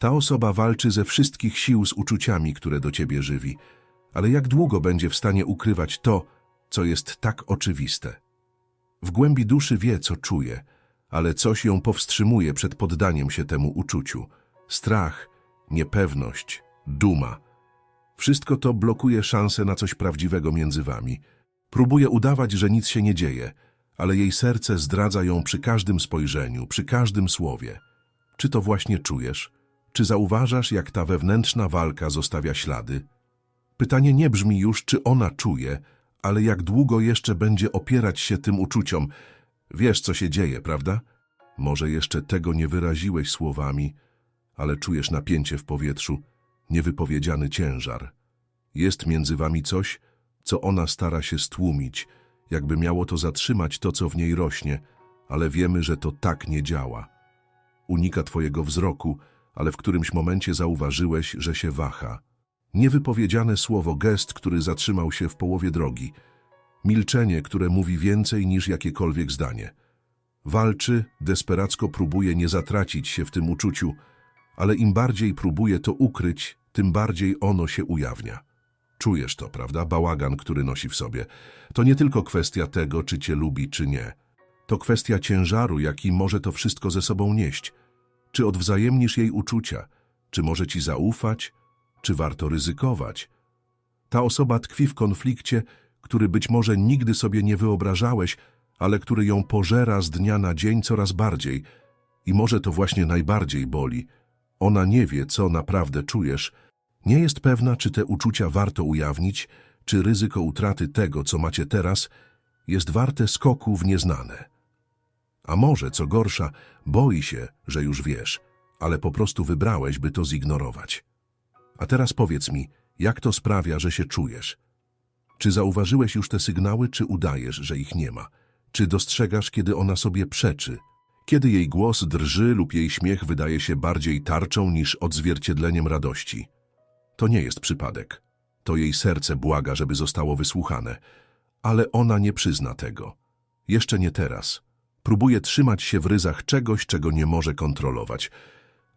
Ta osoba walczy ze wszystkich sił z uczuciami, które do ciebie żywi. Ale jak długo będzie w stanie ukrywać to, co jest tak oczywiste? W głębi duszy wie, co czuje, ale coś ją powstrzymuje przed poddaniem się temu uczuciu. Strach, niepewność, duma. Wszystko to blokuje szansę na coś prawdziwego między wami. Próbuje udawać, że nic się nie dzieje, ale jej serce zdradza ją przy każdym spojrzeniu, przy każdym słowie. Czy to właśnie czujesz? Czy zauważasz, jak ta wewnętrzna walka zostawia ślady? Pytanie nie brzmi już, czy ona czuje, ale jak długo jeszcze będzie opierać się tym uczuciom. Wiesz, co się dzieje, prawda? Może jeszcze tego nie wyraziłeś słowami, ale czujesz napięcie w powietrzu, niewypowiedziany ciężar. Jest między wami coś, co ona stara się stłumić, jakby miało to zatrzymać to, co w niej rośnie, ale wiemy, że to tak nie działa. Unika twojego wzroku, ale w którymś momencie zauważyłeś, że się waha. Niewypowiedziane słowo, gest, który zatrzymał się w połowie drogi. Milczenie, które mówi więcej niż jakiekolwiek zdanie. Walczy, desperacko próbuje nie zatracić się w tym uczuciu, ale im bardziej próbuje to ukryć, tym bardziej ono się ujawnia. Czujesz to, prawda? Bałagan, który nosi w sobie. To nie tylko kwestia tego, czy cię lubi, czy nie. To kwestia ciężaru, jaki może to wszystko ze sobą nieść. Czy odwzajemnisz jej uczucia? Czy może ci zaufać? Czy warto ryzykować? Ta osoba tkwi w konflikcie, który być może nigdy sobie nie wyobrażałeś, ale który ją pożera z dnia na dzień coraz bardziej. I może to właśnie najbardziej boli. Ona nie wie, co naprawdę czujesz. Nie jest pewna, czy te uczucia warto ujawnić, czy ryzyko utraty tego, co macie teraz, jest warte skoku w nieznane. A może, co gorsza, boi się, że już wiesz, ale po prostu wybrałeś, by to zignorować. A teraz powiedz mi, jak to sprawia, że się czujesz? Czy zauważyłeś już te sygnały, czy udajesz, że ich nie ma? Czy dostrzegasz, kiedy ona sobie przeczy? Kiedy jej głos drży lub jej śmiech wydaje się bardziej tarczą niż odzwierciedleniem radości? To nie jest przypadek. To jej serce błaga, żeby zostało wysłuchane. Ale ona nie przyzna tego. Jeszcze nie teraz. Próbuje trzymać się w ryzach czegoś, czego nie może kontrolować.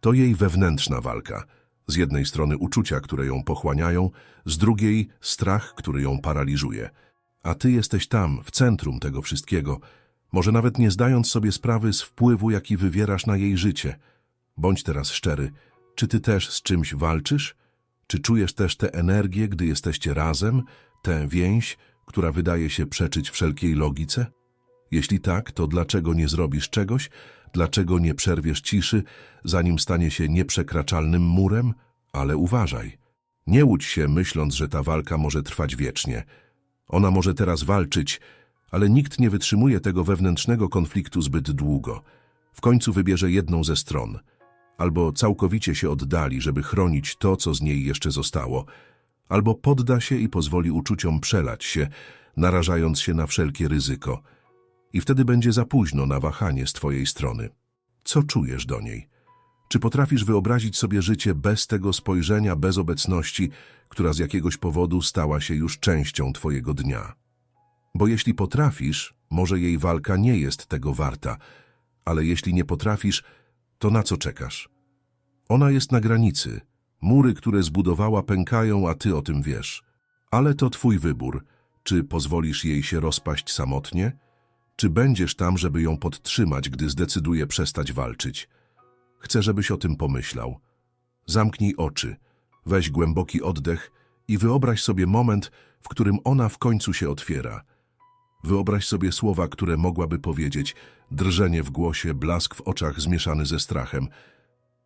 To jej wewnętrzna walka. Z jednej strony uczucia, które ją pochłaniają, z drugiej strach, który ją paraliżuje. A ty jesteś tam, w centrum tego wszystkiego, może nawet nie zdając sobie sprawy z wpływu, jaki wywierasz na jej życie. Bądź teraz szczery, czy ty też z czymś walczysz? Czy czujesz też tę energię, gdy jesteście razem, tę więź, która wydaje się przeczyć wszelkiej logice? Jeśli tak, to dlaczego nie zrobisz czegoś? Dlaczego nie przerwiesz ciszy, zanim stanie się nieprzekraczalnym murem? Ale uważaj. Nie łudź się, myśląc, że ta walka może trwać wiecznie. Ona może teraz walczyć, ale nikt nie wytrzymuje tego wewnętrznego konfliktu zbyt długo. W końcu wybierze jedną ze stron. Albo całkowicie się oddali, żeby chronić to, co z niej jeszcze zostało, albo podda się i pozwoli uczuciom przelać się, narażając się na wszelkie ryzyko. I wtedy będzie za późno na wahanie z twojej strony. Co czujesz do niej? Czy potrafisz wyobrazić sobie życie bez tego spojrzenia, bez obecności, która z jakiegoś powodu stała się już częścią twojego dnia? Bo jeśli potrafisz, może jej walka nie jest tego warta, ale jeśli nie potrafisz, to na co czekasz? Ona jest na granicy. Mury, które zbudowała, pękają, a ty o tym wiesz. Ale to twój wybór. Czy pozwolisz jej się rozpaść samotnie? Czy będziesz tam, żeby ją podtrzymać, gdy zdecyduje przestać walczyć? Chcę, żebyś o tym pomyślał. Zamknij oczy, weź głęboki oddech i wyobraź sobie moment, w którym ona w końcu się otwiera. Wyobraź sobie słowa, które mogłaby powiedzieć, drżenie w głosie, blask w oczach zmieszany ze strachem.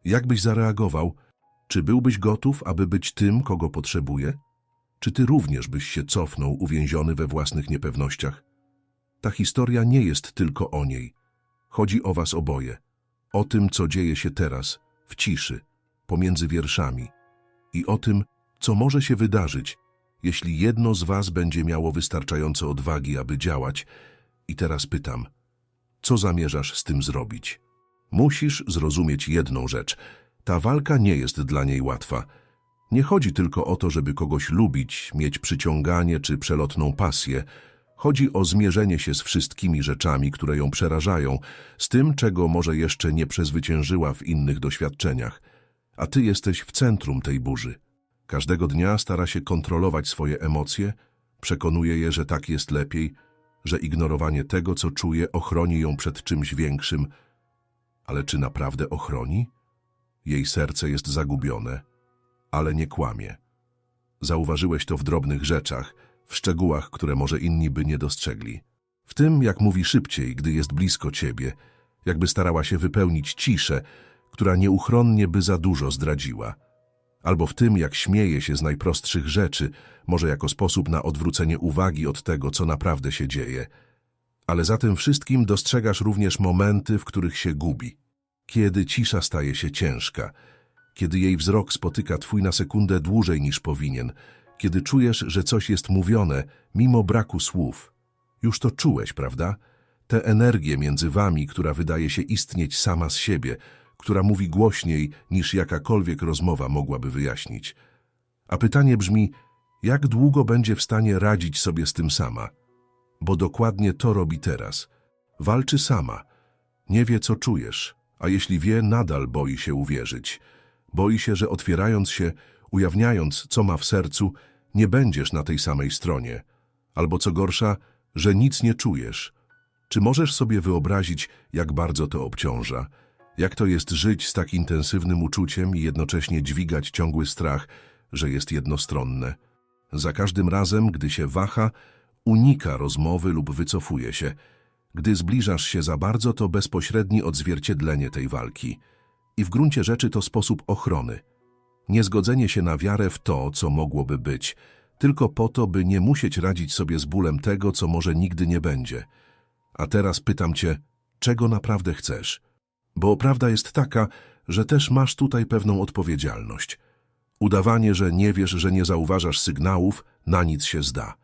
Jak byś zareagował? Czy byłbyś gotów, aby być tym, kogo potrzebuje? Czy ty również byś się cofnął, uwięziony we własnych niepewnościach? Ta historia nie jest tylko o niej. Chodzi o was oboje. O tym, co dzieje się teraz, w ciszy, pomiędzy wierszami. I o tym, co może się wydarzyć, jeśli jedno z was będzie miało wystarczająco odwagi, aby działać. I teraz pytam, co zamierzasz z tym zrobić? Musisz zrozumieć jedną rzecz. Ta walka nie jest dla niej łatwa. Nie chodzi tylko o to, żeby kogoś lubić, mieć przyciąganie czy przelotną pasję. Chodzi o zmierzenie się z wszystkimi rzeczami, które ją przerażają, z tym, czego może jeszcze nie przezwyciężyła w innych doświadczeniach. a ty jesteś w centrum tej burzy. Każdego dnia stara się kontrolować swoje emocje, przekonuje je, że tak jest lepiej, że ignorowanie tego, co czuje, ochroni ją przed czymś większym. Ale czy naprawdę ochroni? Jej serce jest zagubione, ale nie kłamie. Zauważyłeś to w drobnych rzeczach, w szczegółach, które może inni by nie dostrzegli. W tym, jak mówi szybciej, gdy jest blisko ciebie, jakby starała się wypełnić ciszę, która nieuchronnie by za dużo zdradziła. Albo w tym, jak śmieje się z najprostszych rzeczy, może jako sposób na odwrócenie uwagi od tego, co naprawdę się dzieje. Ale za tym wszystkim dostrzegasz również momenty, w których się gubi. Kiedy cisza staje się ciężka, kiedy jej wzrok spotyka twój na sekundę dłużej niż powinien, kiedy czujesz, że coś jest mówione, mimo braku słów. Już to czułeś, prawda? Tę energię między wami, która wydaje się istnieć sama z siebie, która mówi głośniej niż jakakolwiek rozmowa mogłaby wyjaśnić. A pytanie brzmi, jak długo będzie w stanie radzić sobie z tym sama? Bo dokładnie to robi teraz. Walczy sama. Nie wie, co czujesz, a jeśli wie, nadal boi się uwierzyć. Boi się, że otwierając się, ujawniając, co ma w sercu, nie będziesz na tej samej stronie. Albo co gorsza, że nic nie czujesz. Czy możesz sobie wyobrazić, jak bardzo to obciąża? Jak to jest żyć z tak intensywnym uczuciem i jednocześnie dźwigać ciągły strach, że jest jednostronne? Za każdym razem, gdy się waha, unika rozmowy lub wycofuje się. Gdy zbliżasz się za bardzo, to bezpośrednie odzwierciedlenie tej walki. I w gruncie rzeczy to sposób ochrony. Niezgodzenie się na wiarę w to, co mogłoby być, tylko po to, by nie musieć radzić sobie z bólem tego, co może nigdy nie będzie. A teraz pytam cię, czego naprawdę chcesz? Bo prawda jest taka, że też masz tutaj pewną odpowiedzialność. Udawanie, że nie wiesz, że nie zauważasz sygnałów, na nic się zda.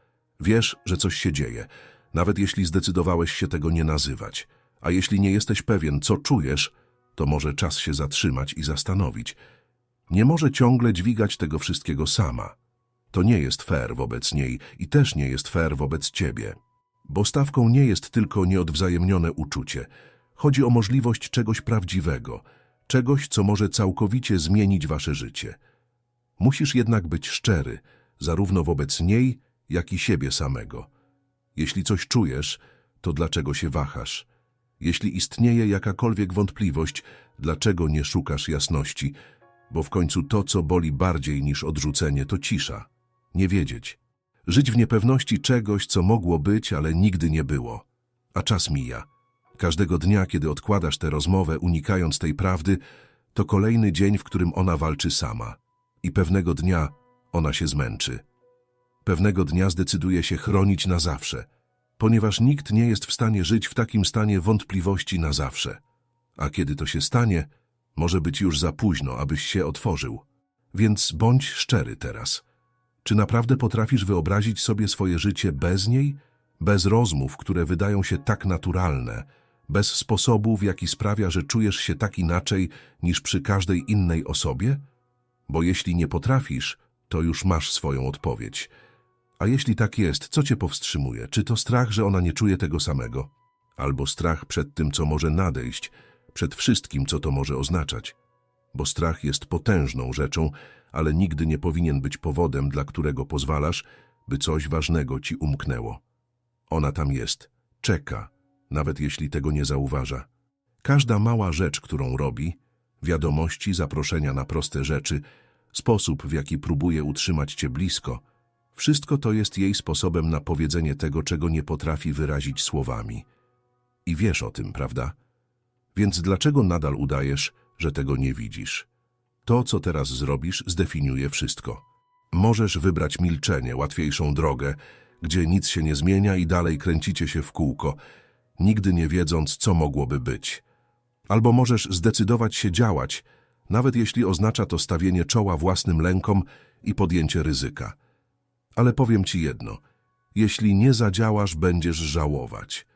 Wiesz, że coś się dzieje, nawet jeśli zdecydowałeś się tego nie nazywać. A jeśli nie jesteś pewien, co czujesz, to może czas się zatrzymać i zastanowić. Nie może ciągle dźwigać tego wszystkiego sama. To nie jest fair wobec niej i też nie jest fair wobec ciebie. Bo stawką nie jest tylko nieodwzajemnione uczucie. Chodzi o możliwość czegoś prawdziwego, czegoś, co może całkowicie zmienić wasze życie. Musisz jednak być szczery, zarówno wobec niej, jak i siebie samego. Jeśli coś czujesz, to dlaczego się wahasz? Jeśli istnieje jakakolwiek wątpliwość, dlaczego nie szukasz jasności? Bo w końcu to, co boli bardziej niż odrzucenie, to cisza. Nie wiedzieć. Żyć w niepewności czegoś, co mogło być, ale nigdy nie było. A czas mija. Każdego dnia, kiedy odkładasz tę rozmowę, unikając tej prawdy, to kolejny dzień, w którym ona walczy sama. I pewnego dnia ona się zmęczy. Pewnego dnia zdecyduje się chronić na zawsze, ponieważ nikt nie jest w stanie żyć w takim stanie wątpliwości na zawsze. A kiedy to się stanie, może być już za późno, abyś się otworzył. Więc bądź szczery teraz. Czy naprawdę potrafisz wyobrazić sobie swoje życie bez niej? Bez rozmów, które wydają się tak naturalne, bez sposobu, w jaki sprawia, że czujesz się tak inaczej niż przy każdej innej osobie? Bo jeśli nie potrafisz, to już masz swoją odpowiedź. A jeśli tak jest, co cię powstrzymuje? Czy to strach, że ona nie czuje tego samego? Albo strach przed tym, co może nadejść, przed wszystkim, co to może oznaczać? Bo strach jest potężną rzeczą, ale nigdy nie powinien być powodem, dla którego pozwalasz, by coś ważnego ci umknęło. Ona tam jest, czeka, nawet jeśli tego nie zauważa. Każda mała rzecz, którą robi, wiadomości, zaproszenia na proste rzeczy, sposób, w jaki próbuje utrzymać cię blisko, wszystko to jest jej sposobem na powiedzenie tego, czego nie potrafi wyrazić słowami. I wiesz o tym, prawda? Więc dlaczego nadal udajesz, że tego nie widzisz? To, co teraz zrobisz, zdefiniuje wszystko. Możesz wybrać milczenie, łatwiejszą drogę, gdzie nic się nie zmienia i dalej kręcicie się w kółko, nigdy nie wiedząc, co mogłoby być. Albo możesz zdecydować się działać, nawet jeśli oznacza to stawienie czoła własnym lękom i podjęcie ryzyka. Ale powiem ci jedno, jeśli nie zadziałasz, będziesz żałować,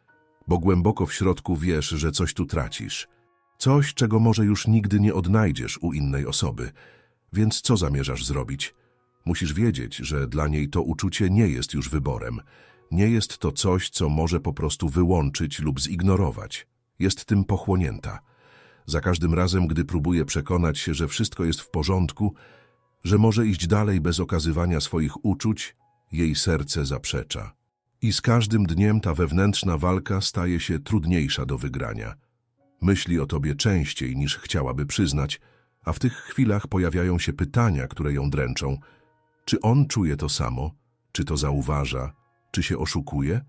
bo głęboko w środku wiesz, że coś tu tracisz. Coś, czego może już nigdy nie odnajdziesz u innej osoby. Więc co zamierzasz zrobić? Musisz wiedzieć, że dla niej to uczucie nie jest już wyborem. Nie jest to coś, co może po prostu wyłączyć lub zignorować. Jest tym pochłonięta. Za każdym razem, gdy próbuje przekonać się, że wszystko jest w porządku, że może iść dalej bez okazywania swoich uczuć, jej serce zaprzecza. I z każdym dniem ta wewnętrzna walka staje się trudniejsza do wygrania. Myśli o tobie częściej niż chciałaby przyznać, a w tych chwilach pojawiają się pytania, które ją dręczą. Czy on czuje to samo? Czy to zauważa? Czy się oszukuje?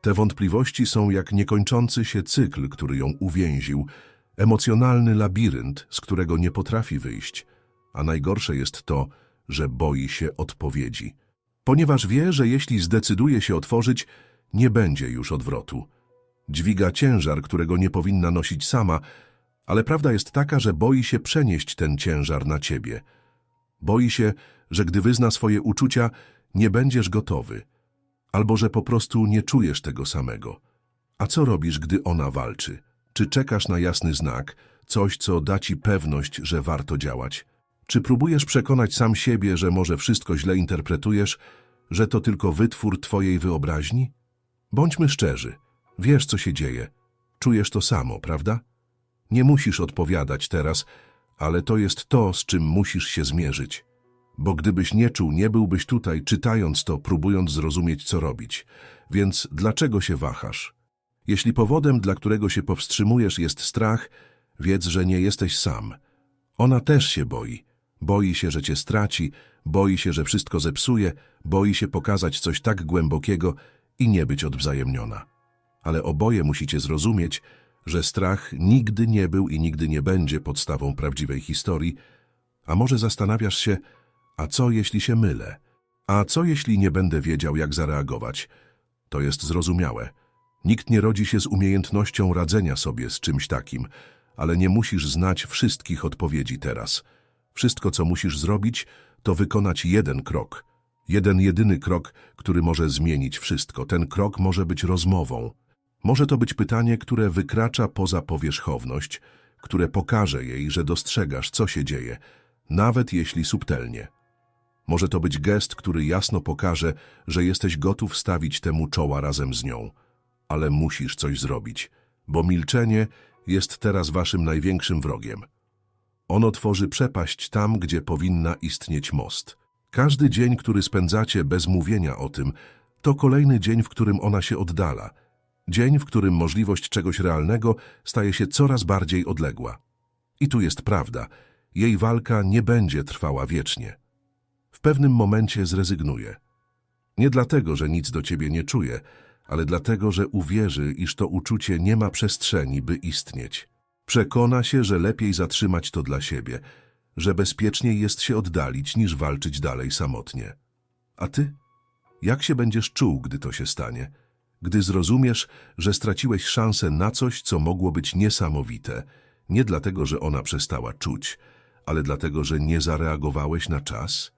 Te wątpliwości są jak niekończący się cykl, który ją uwięził, emocjonalny labirynt, z którego nie potrafi wyjść. A najgorsze jest to, że boi się odpowiedzi. Ponieważ wie, że jeśli zdecyduje się otworzyć, nie będzie już odwrotu. Dźwiga ciężar, którego nie powinna nosić sama, ale prawda jest taka, że boi się przenieść ten ciężar na ciebie. Boi się, że gdy wyzna swoje uczucia, nie będziesz gotowy, albo że po prostu nie czujesz tego samego. A co robisz, gdy ona walczy? Czy czekasz na jasny znak, coś, co da ci pewność, że warto działać? Czy próbujesz przekonać sam siebie, że może wszystko źle interpretujesz, że to tylko wytwór twojej wyobraźni? Bądźmy szczerzy. Wiesz, co się dzieje. Czujesz to samo, prawda? Nie musisz odpowiadać teraz, ale to jest to, z czym musisz się zmierzyć. Bo gdybyś nie czuł, nie byłbyś tutaj, czytając to, próbując zrozumieć, co robić. Więc dlaczego się wahasz? Jeśli powodem, dla którego się powstrzymujesz, jest strach, wiedz, że nie jesteś sam. Ona też się boi. Boi się, że cię straci, boi się, że wszystko zepsuje, boi się pokazać coś tak głębokiego i nie być odwzajemniona. Ale oboje musicie zrozumieć, że strach nigdy nie był i nigdy nie będzie podstawą prawdziwej historii, a może zastanawiasz się, a co jeśli się mylę? A co jeśli nie będę wiedział, jak zareagować? To jest zrozumiałe. Nikt nie rodzi się z umiejętnością radzenia sobie z czymś takim, ale nie musisz znać wszystkich odpowiedzi teraz. Wszystko, co musisz zrobić, to wykonać jeden krok. Jeden jedyny krok, który może zmienić wszystko. Ten krok może być rozmową. Może to być pytanie, które wykracza poza powierzchowność, które pokaże jej, że dostrzegasz, co się dzieje, nawet jeśli subtelnie. Może to być gest, który jasno pokaże, że jesteś gotów stawić temu czoła razem z nią. Ale musisz coś zrobić, bo milczenie jest teraz waszym największym wrogiem. Ono tworzy przepaść tam, gdzie powinna istnieć most. Każdy dzień, który spędzacie bez mówienia o tym, to kolejny dzień, w którym ona się oddala. Dzień, w którym możliwość czegoś realnego staje się coraz bardziej odległa. I tu jest prawda. Jej walka nie będzie trwała wiecznie. W pewnym momencie zrezygnuje. Nie dlatego, że nic do ciebie nie czuje, ale dlatego, że uwierzy, iż to uczucie nie ma przestrzeni, by istnieć. Przekona się, że lepiej zatrzymać to dla siebie, że bezpieczniej jest się oddalić, niż walczyć dalej samotnie. A ty? Jak się będziesz czuł, gdy to się stanie? Gdy zrozumiesz, że straciłeś szansę na coś, co mogło być niesamowite, nie dlatego, że ona przestała czuć, ale dlatego, że nie zareagowałeś na czas?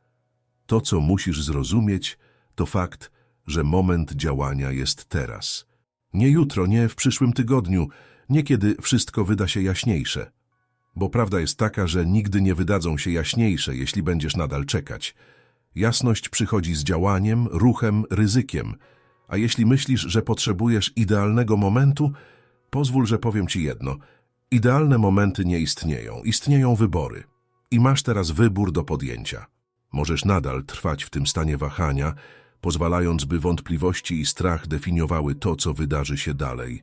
To, co musisz zrozumieć, to fakt, że moment działania jest teraz. Nie jutro, nie w przyszłym tygodniu, nie kiedy wszystko wyda się jaśniejsze. Bo prawda jest taka, że nigdy nie wydadzą się jaśniejsze, jeśli będziesz nadal czekać. Jasność przychodzi z działaniem, ruchem, ryzykiem. A jeśli myślisz, że potrzebujesz idealnego momentu, pozwól, że powiem ci jedno. Idealne momenty nie istnieją, istnieją wybory. I masz teraz wybór do podjęcia. Możesz nadal trwać w tym stanie wahania, pozwalając, by wątpliwości i strach definiowały to, co wydarzy się dalej.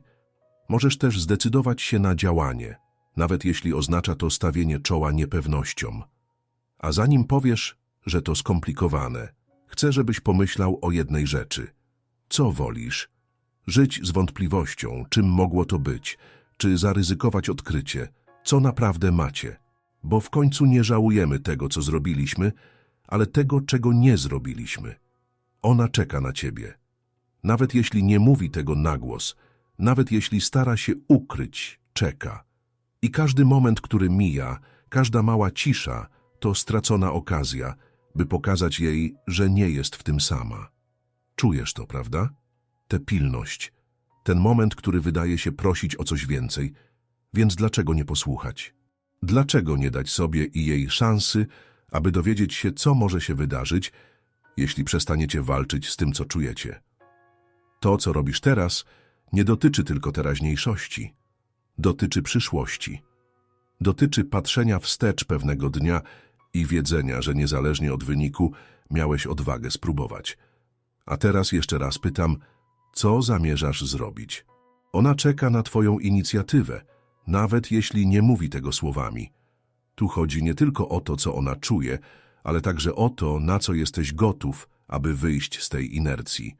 Możesz też zdecydować się na działanie, nawet jeśli oznacza to stawienie czoła niepewnościom. A zanim powiesz, że to skomplikowane, chcę, żebyś pomyślał o jednej rzeczy. Co wolisz? Żyć z wątpliwością, czym mogło to być, czy zaryzykować odkrycie, co naprawdę macie. Bo w końcu nie żałujemy tego, co zrobiliśmy, ale tego, czego nie zrobiliśmy. Ona czeka na ciebie. Nawet jeśli nie mówi tego na głos, nawet jeśli stara się ukryć, czeka. I każdy moment, który mija, każda mała cisza, to stracona okazja, by pokazać jej, że nie jest w tym sama. Czujesz to, prawda? Tę pilność, ten moment, który wydaje się prosić o coś więcej, więc dlaczego nie posłuchać? Dlaczego nie dać sobie i jej szansy, aby dowiedzieć się, co może się wydarzyć, jeśli przestaniecie walczyć z tym, co czujecie? To, co robisz teraz, nie dotyczy tylko teraźniejszości. Dotyczy przyszłości. Dotyczy patrzenia wstecz pewnego dnia i wiedzenia, że niezależnie od wyniku miałeś odwagę spróbować. A teraz jeszcze raz pytam, co zamierzasz zrobić? Ona czeka na twoją inicjatywę, nawet jeśli nie mówi tego słowami. Tu chodzi nie tylko o to, co ona czuje, ale także o to, na co jesteś gotów, aby wyjść z tej inercji.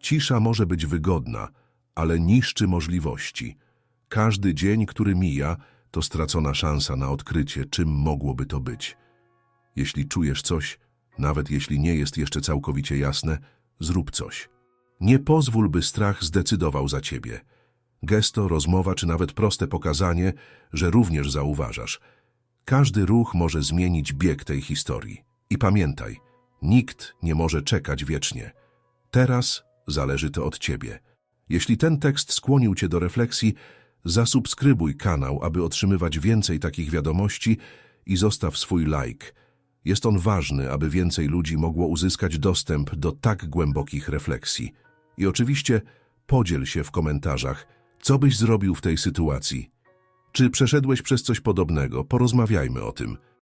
Cisza może być wygodna, ale niszczy możliwości. Każdy dzień, który mija, to stracona szansa na odkrycie, czym mogłoby to być. Jeśli czujesz coś, nawet jeśli nie jest jeszcze całkowicie jasne, zrób coś. Nie pozwól, by strach zdecydował za ciebie. Gesto, rozmowa czy nawet proste pokazanie, że również zauważasz. Każdy ruch może zmienić bieg tej historii. I pamiętaj, nikt nie może czekać wiecznie. Teraz zależy to od ciebie. Jeśli ten tekst skłonił cię do refleksji, zasubskrybuj kanał, aby otrzymywać więcej takich wiadomości i zostaw swój like. Jest on ważny, aby więcej ludzi mogło uzyskać dostęp do tak głębokich refleksji. I oczywiście podziel się w komentarzach, co byś zrobił w tej sytuacji. Czy przeszedłeś przez coś podobnego? Porozmawiajmy o tym.